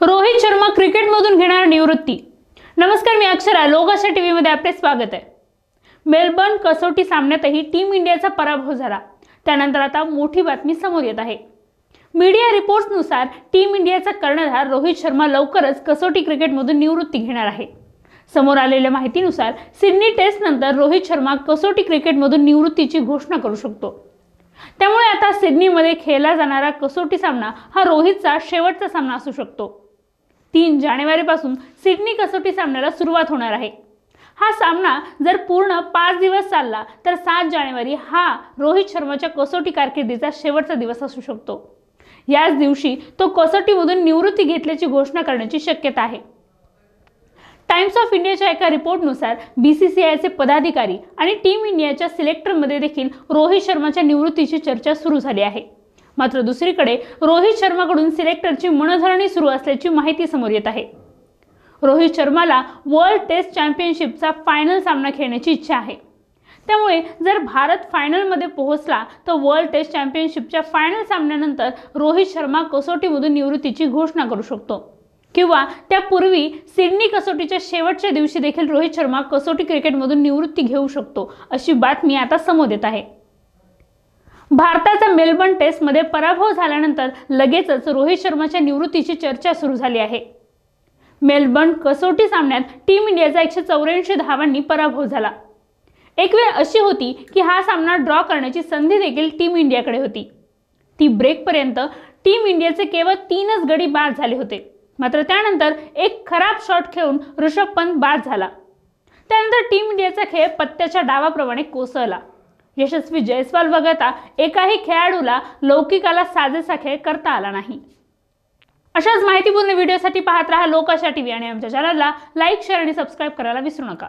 रोहित शर्मा क्रिकेटमधून घेणार निवृत्ती. नमस्कार मी अक्षरा. लोकाशा टी व्हीमध्ये आपले स्वागत आहे. मेलबर्न कसोटी सामन्यातही टीम इंडियाचा पराभव झाला. त्यानंतर आता मोठी बातमी समोर येत आहे. मीडिया रिपोर्ट्सनुसार टीम इंडियाचा कर्णधार रोहित शर्मा लवकरच कसोटी क्रिकेटमधून निवृत्ती घेणार आहे. समोर आलेल्या माहितीनुसार सिडनी टेस्टनंतर रोहित शर्मा कसोटी क्रिकेटमधून निवृत्तीची घोषणा करू शकतो. त्यामुळे आता सिडनीमध्ये खेळला जाणारा कसोटी सामना हा रोहितचा शेवटचा सामना असू शकतो. तीन जानेवारीपासून सिडनी कसोटी सामन्याला सुरुवात होणार आहे. हा सामना जर पूर्ण पाच दिवस चालला तर सात जानेवारी हा रोहित शर्माच्या कसोटी कारकिर्दीचा शेवटचा दिवस असू शकतो. याच दिवशी तो कसोटीमधून निवृत्ती घेतल्याची घोषणा करण्याची शक्यता आहे. टाइम्स ऑफ इंडियाच्या एका रिपोर्टनुसार बी सी सी आयचे पदाधिकारी आणि टीम इंडियाच्या सिलेक्टरमध्ये देखील रोहित शर्माच्या निवृत्तीची चर्चा सुरू झाली आहे. मात्र दुसरीकडे रोहित शर्माकडून सिलेक्टरची मनधरणी सुरू असल्याची माहिती समोर येत आहे. रोहित शर्माला वर्ल्ड टेस्ट चॅम्पियनशिपचा फायनल सामना खेळण्याची इच्छा आहे. त्यामुळे जर भारत फायनलमध्ये पोहोचला तर वर्ल्ड टेस्ट चॅम्पियनशिपच्या फायनल सामन्यानंतर रोहित शर्मा कसोटीमधून निवृत्तीची घोषणा करू शकतो. किंवा त्यापूर्वी सिडनी कसोटीच्या शेवटच्या दिवशी देखील रोहित शर्मा कसोटी क्रिकेटमधून निवृत्ती घेऊ शकतो अशी बातमी आता समोर येत आहे. भारताचा मेलबर्न टेस्टमध्ये पराभव झाल्यानंतर लगेचच रोहित शर्माच्या निवृत्तीची चर्चा सुरू झाली आहे. मेलबर्न कसोटी सामन्यात टीम इंडियाचा एकशे चौऱ्याऐंशी धावांनी पराभव झाला. एक वेळ अशी होती की हा सामना ड्रॉ करण्याची संधी देखील टीम इंडियाकडे होती. ती ब्रेकपर्यंत टीम इंडियाचे केवळ तीनच गडी बाद झाले होते. मात्र त्यानंतर एक खराब शॉट खेळून ऋषभ पंत बाद झाला. त्यानंतर टीम इंडियाचा खेळ पत्त्याच्या डावाप्रमाणे कोसळला. यशस्वी जयस्वाल वगळता एकाही खेळाडूला लौकिकाला साजेसा खेळ करता आला नाही. अशाच माहितीपूर्ण व्हिडिओसाठी पाहत राहा लोकाशा टीव्ही आणि आमच्या चॅनलला लाईक शेअर आणि सबस्क्राईब करायला विसरू नका.